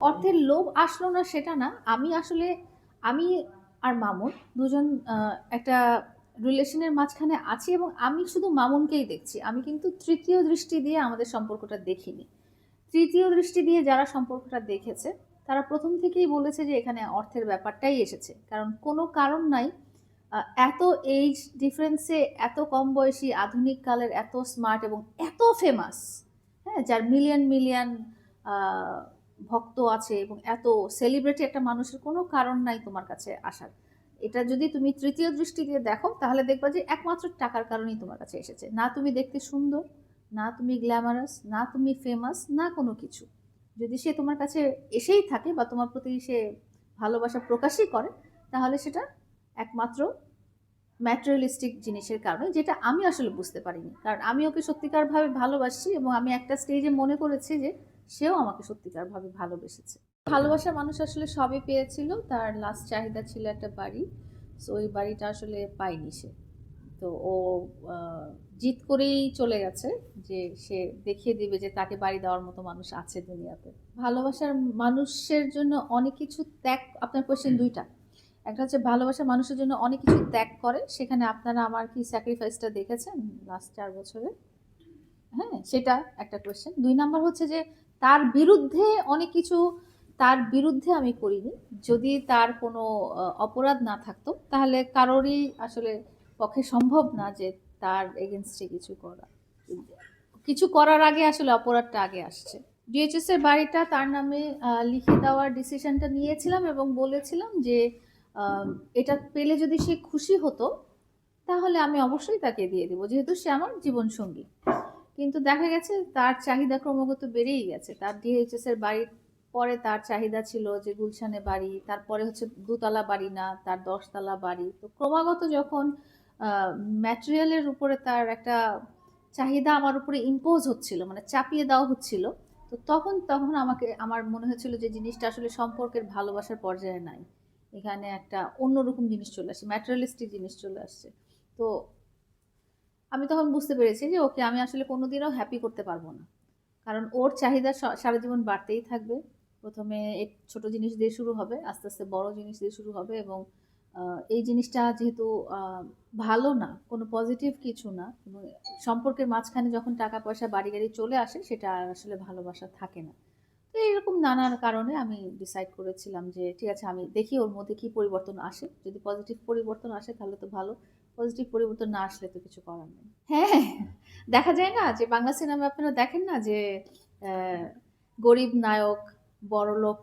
অর্থের লোভ আসলো না সেটা না। আমি আসলে, আমি আর মামুন দুজন একটা রিলেশনের মাঝখানে আছি এবং আমি শুধু মামুনকেই দেখছি। আমি কিন্তু তৃতীয় দৃষ্টি দিয়ে আমাদের সম্পর্কটা দেখিনি। তৃতীয় দৃষ্টি দিয়ে যারা সম্পর্কটা দেখেছে, তারা প্রথম থেকেই বলেছে যে এখানে অর্থের ব্যাপারটাই এসেছে। কারণ কোনো কারণ নাই এত এইজ ডিফারেন্সে এত কম বয়সী, আধুনিক কালের এত স্মার্ট এবং এত ফেমাস হ্যাঁ যার মিলিয়ন মিলিয়ন ভক্ত আছে এবং এত সেলিব্রিটি একটা মানুষের কোনো কারণ নাই তোমার কাছে আসার। এটা যদি তুমি তৃতীয় দৃষ্টি দিয়ে দেখো, তাহলে দেখবা যে একমাত্র টাকার কারণেই তোমার কাছে এসেছে। না তুমি দেখতে সুন্দর, না তুমি গ্ল্যামারাস না তুমি ফেমাস না কোনো কিছু। যদি সে তোমার কাছে এসেই থাকে বা তোমার প্রতি সে ভালোবাসা প্রকাশই করে, তাহলে সেটা একমাত্র ম্যাটেরিয়ালিস্টিক জিনিসের কারণে, যেটা আমি আসলে বুঝতে পারিনি। কারণ আমি ওকে সত্যিকারভাবে ভালোবাসি এবং আমি একটা স্টেজে মনে করেছি যে সেও আমাকে সত্যিকারভাবে ভালোবেসেছে। ভালোবাসা মানুষ আসলে সবই পেয়েছিল তার লাস্ট চাহিদা ছিল একটা বাড়ি। সো ওই বাড়িটা আসলে পায়নি সে। তো ও জিত করেই চলে গেছে যে সে দেখিয়ে দিবে যে তাকে বাড়ি দেওয়ার মতো মানুষ আছে দুনিয়াতে। ভালোবাসার মানুষের জন্য অনেক কিছু ত্যাগ আপনার কোয়েশ্চেন দুইটা। একটা হচ্ছে ভালোবাসা মানুষের জন্য অনেক কিছু ত্যাগ করে সেখানে আপনারা আমার কি স্যাক্রিফাইসটা দেখেছেন লাস্ট চার বছরে? হ্যাঁ সেটা একটা কোয়েশ্চেন দুই নাম্বার হচ্ছে যে তার বিরুদ্ধে অনেক কিছু, তার বিরুদ্ধে আমি করিনি। যদি তার কোনো অপরাধ না থাকতো, তাহলে কারোরই আসলে পক্ষে সম্ভব না যে তার এগেনস্টে কিছু করা। কিছু করার আগে আসলে অপরাধটা আগে আসছে। ডিএইচএস এর বাড়িটা তার নামে লিখে দেওয়ার ডিসিশনটা নিয়েছিলাম এবং বলেছিলাম যে এটা পেলে যদি সে খুশি হতো, তাহলে আমি অবশ্যই তাকে দিয়ে দেবো, যেহেতু সে আমার জীবনসঙ্গী। কিন্তু দেখা গেছে তার চাহিদা ক্রমাগত বেড়েই গেছে। তার ডিএইচএস এর বাড়ির পরে তার চাহিদা ছিল যে গুলশানে বাড়ি, তারপরে হচ্ছে দুতলা বাড়ি না, তার দশতলা বাড়ি। তো ক্রমাগত যখন ম্যাটেরিয়ালের উপরে তার একটা চাহিদা আমার উপরে ইম্পোজ হচ্ছিল মানে চাপিয়ে দেওয়া হচ্ছিল, তো তখন তখন আমাকে, আমার মনে হয়েছিল যে জিনিসটা আসলে সম্পর্কের ভালোবাসার পর্যায়ে নাই। এখানে একটা অন্যরকম জিনিস চলে আসছে ম্যাটেরিয়ালিস্টিক জিনিস চলে আসছে। তো আমি তখন বুঝতে পেরেছি যে ওকে আমি আসলে কোনোদিনও হ্যাপি করতে পারব না। কারণ ওর চাহিদা সারা জীবন বাড়তেই থাকবে। প্রথমে এক ছোট জিনিস দিয়ে শুরু হবে, আস্তে আস্তে বড় জিনিস দিয়ে শুরু হবে এবং এই জিনিসটা যেহেতু ভালো না, কোনো পজিটিভ কিছু না সম্পর্কের মাঝখানে যখন টাকা পয়সা বাড়ি গাড়ি চলে আসে, সেটা আসলে ভালোবাসা থাকে না। তো এরকম নানার কারণে আমি ডিসাইড করেছিলাম যে, ঠিক আছে, আমি দেখি ওর মধ্যে কী পরিবর্তন আসে। যদি পজিটিভ পরিবর্তন আসে, তাহলে তো ভালো। পজিটিভ পরিবর্তন না আসলে তো কিছু করার নেই। হ্যাঁ দেখা যায় না যে বাংলা সিনেমা আপনারা দেখেন না যে গরিব নায়ক, বড়লোক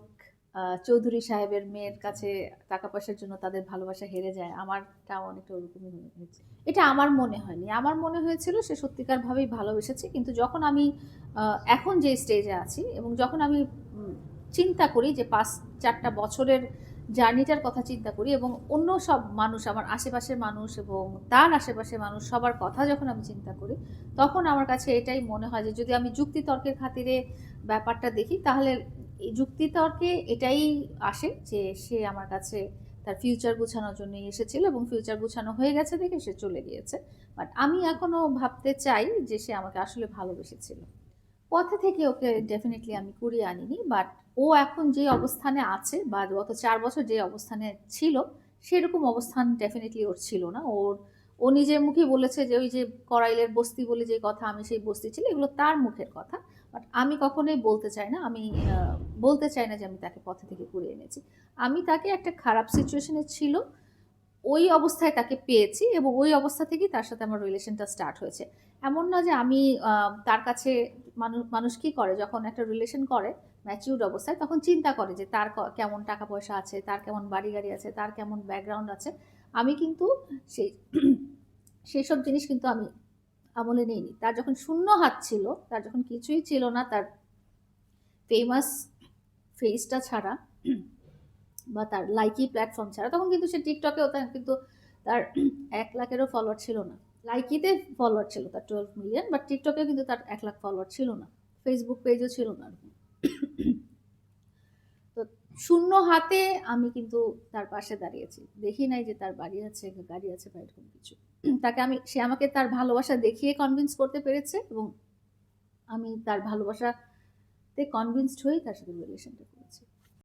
চৌধুরী সাহেবের মেয়ের কাছে টাকা পয়সার জন্য তাদের ভালোবাসা হেরে যায়, আমারটা অনেকটা ওরকমই হয়ে- হয়েছে। এটা আমার মনে হয়নি। আমার মনে হয়েছিল সে সত্যিকারভাবেই ভালোবেসেছে, কিন্তু যখন আমি এখন যে স্টেজে আছি এবং যখন আমি চিন্তা করি যে পাঁচ, চারটা বছরের জার্নিটার কথা চিন্তা করি এবং অন্য সব মানুষ, আমার আশেপাশের মানুষ এবং তার আশেপাশের মানুষ সবার কথা যখন আমি চিন্তা করি, তখন আমার কাছে এটাই মনে হয় যে যদি আমি যুক্তিতর্কের খাতিরে ব্যাপারটা দেখি, তাহলে যুক্তিতর্কে এটাই আসে যে সে আমার কাছে তার ফিউচার গুছানোর জন্যই এসেছিল এবং ফিউচার গুছানো হয়ে গেছে দেখে সে চলে গিয়েছে। বাট আমি এখনও ভাবতে চাই যে সে আমাকে আসলে ভালোবেসেছিল। পথে থেকে ওকে ডেফিনেটলি আমি কুড়িয়ে আনিনি বাট ও এখন যে অবস্থানে আছে বা গত চার বছর যে অবস্থানে ছিল, সেরকম অবস্থান ডেফিনেটলি ওর ছিল না। ওর ও নিজের মুখেই বলেছে যে ওই যে করাইলের বস্তি বলে যে কথা, আমি সেই বস্তি ছিল, এগুলো তার মুখের কথা। বাট আমি কখনোই বলতে চাই না, আমি বলতে চাই না যে আমি তাকে পথে থেকে কুড়িয়ে এনেছি। আমি তাকে একটা খারাপ সিচুয়েশনে ছিল, ওই অবস্থায় তাকে পেয়েছি এবং ওই অবস্থা থেকেই তার সাথে আমার রিলেশনটা স্টার্ট হয়েছে। এমন না যে আমি তার কাছে মানুষ মানুষ কি করে, যখন একটা রিলেশন করে ম্যাচিউর্ড অবস্থায়, তখন চিন্তা করে যে তার কেমন টাকা পয়সা আছে, তার কেমন বাড়ি গাড়ি আছে, তার কেমন ব্যাকগ্রাউন্ড আছে। আমি কিন্তু সেই সেই সব জিনিস কিন্তু আমি আমলে নেইনি। তার যখন শূন্য হাত ছিল, তার যখন কিছুই ছিল না, তার ফেমাস ফেসটা ছাড়া বা তার লাইকি প্ল্যাটফর্ম ছাড়া, তখন কিন্তু সে টিকটকেও তার কিন্তু তার এক লাখেরও ফলোয়ার ছিল না। লাইকিতে ফলোয়ার ছিল তার টুয়েলভ মিলিয়ন বাট টিকটকেও কিন্তু তার এক লাখ ফলোয়ার ছিল না। ফেসবুক পেজও ছিল না। তো শূন্য হাতে আমি কিন্তু তার পাশে দাঁড়িয়েছি। দেখি নাই যে তার বাড়ি আছে, গাড়ি আছে বা এরকম কিছু। তাকে আমি, সে আমাকে তার ভালোবাসা দেখিয়ে কনভিন্স করতে পেরেছে এবং আমি তার ভালোবাসাতে কনভিন্সড হয়ে তার সাথে রিলেশনটা